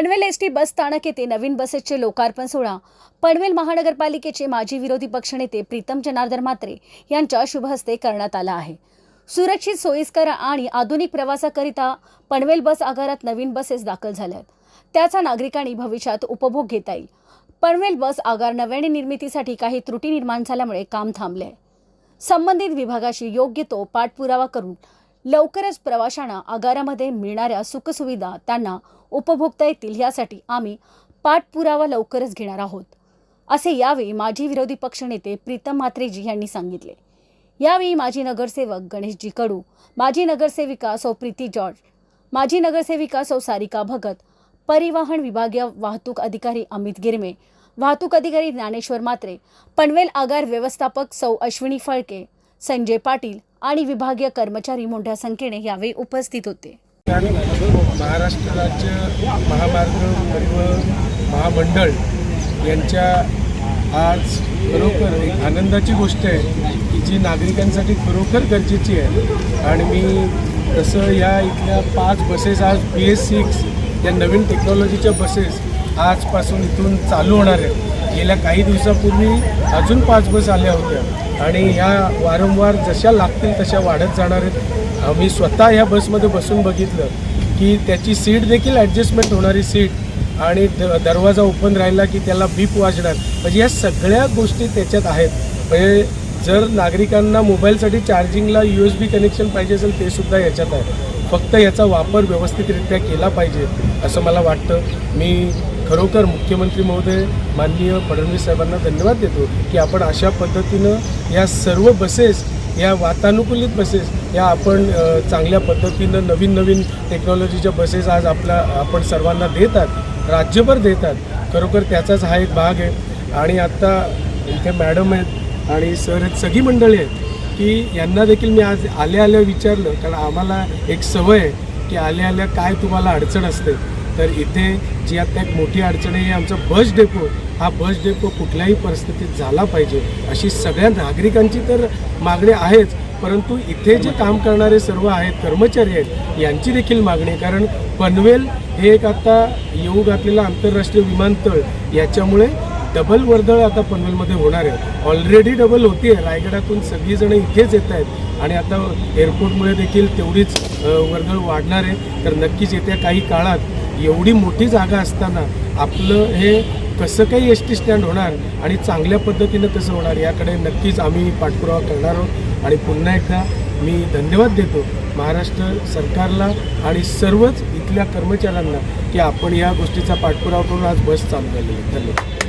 Panvel S T bus स्थानक येथे नवीन बसेसचे लोकार्पण सोहळा. पनवेल महानगरपालिकेचे माजी विरोधी पक्षनेते प्रीतम जनार्दन म्हात्रे यांच्या शुभहस्ते करण्यात आला आहे. सुरक्षित सोयीस्कर आणि आधुनिक प्रवासाकरिता पनवेल बस आगारात नवीन बसेस दाखल झाल्या आहेत त्याचा नागरिकांनी भविष्यात उपभोग घेता येईल. पनवेल बस आगार नव्याने निर्मितीसाठी काही त्रुटी निर्माण झाल्यामुळे काम थांबले आहे संबंधित विभागाशी योग्य तो पाठपुरावा करून लवकरच प्रवाशांना आगारामध्ये मिळणाऱ्या सुखसुविधा त्यांना उपभोगता येतील यासाठी आम्ही पाठपुरावा लवकरच घेणार आहोत. असे यावेळी माजी विरोधी पक्षनेते प्रीतम म्हात्रेजी यांनी सांगितले. यावेळी माजी नगरसेवक गणेशजी कडू माजी नगरसेविका सौ प्रीती जॉर्ज माजी नगरसेविका सौ सारिका भगत परिवहन विभागीय वाहतूक अधिकारी अमित गिरमे वाहतूक अधिकारी ज्ञानेश्वर मात्रे पनवेल आगार व्यवस्थापक सौ अश्विनी फळके संजय पाटील आणि विभागीय कर्मचारी मोठ्या संख्येने यावेळी उपस्थित होते. महाराष्ट्र राज्य महामार्ग परिवहन महामंडळ यांच्या आज खरोखर एक आनंदाची गोष्ट आहे की जी नागरिकांसाठी खरोखर गरजेची आहे. आणि मी तसं या इथल्या पाच बसेस आज बी एस सिक्स या नवीन टेक्नॉलॉजीच्या बसेस आजपासून इथून चालू होणार आहेत गेल्या काही दिवसापूर्वी अजून पाच बस आल्या होत्या. आणि ह्या वारंवार जशा लागतील तशा वाढत जाणार आहेत. मी स्वतः ह्या बसमध्ये बसून बघितलं की त्याची सीट देखील ॲडजस्टमेंट होणारी सीट आणि द दरवाजा ओपन राहिला की त्याला बीप वाजणार. म्हणजे या सगळ्या गोष्टी त्याच्यात आहेत. म्हणजे जर नागरिकांना मोबाईलसाठी चार्जिंगला यू एस बी कनेक्शन पाहिजे असेल ते सुद्धा याच्यात आहे. फक्त याचा वापर व्यवस्थितरित्या केला पाहिजे असं मला वाटतं. मी खरोखर मुख्यमंत्री महोदय माननीय फडणवीस साहेबांना धन्यवाद देतो की आपण अशा पद्धतीनं या सर्व बसेस या वातानुकूलित बसेस या आपण चांगल्या पद्धतीनं नवीन नवीन टेक्नॉलॉजीच्या बसेस आज आपल्या आपण सर्वांना देतात राज्यभर देतात. खरोखर त्याचाच हा एक भाग आहे. आणि आत्ता इथे मॅडम आहेत आणि सर आहेत सगळी मंडळी आहेत की यांना देखील मी आज आल्या आल्या विचारलं. कारण आम्हाला एक सवय आहे की आल्या आल्या काय तुम्हाला अडचण असते. तर इथे जी आता एक मोठी अडचण आहे आमचा बस डेपो हा बस डेपो कुठल्याही परिस्थितीत झाला पाहिजे अशी सगळ्या नागरिकांची तर मागणी आहेच. परंतु इथे जे काम करणारे सर्व आहेत कर्मचारी आहेत यांची देखील मागणी आहे. कारण पनवेल हे एक आता येऊ घातलेलं आंतरराष्ट्रीय विमानतळ याच्यामुळे डबल वर्दळ आता पनवेलमध्ये होणार आहे. ऑलरेडी डबल होती आहे रायगडातून सगळीजणं इथेच येत आहेत. आणि आता एअरपोर्टमुळे देखील तेवढीच वर्दळ वाढणार आहे. तर नक्कीच येत्या काही काळात एवढी मोठी जागा असताना आपलं हे कसं काही एस टी स्टँड होणार आणि चांगल्या पद्धतीनं कसं होणार याकडे नक्कीच आम्ही पाठपुरावा करणार आहोत. आणि पुन्हा एकदा मी धन्यवाद देतो महाराष्ट्र सरकारला आणि सर्वच इथल्या कर्मचाऱ्यांना की आपण या गोष्टीचा पाठपुरावा करून आज बस चालू झालेली आहे. धन्यवाद.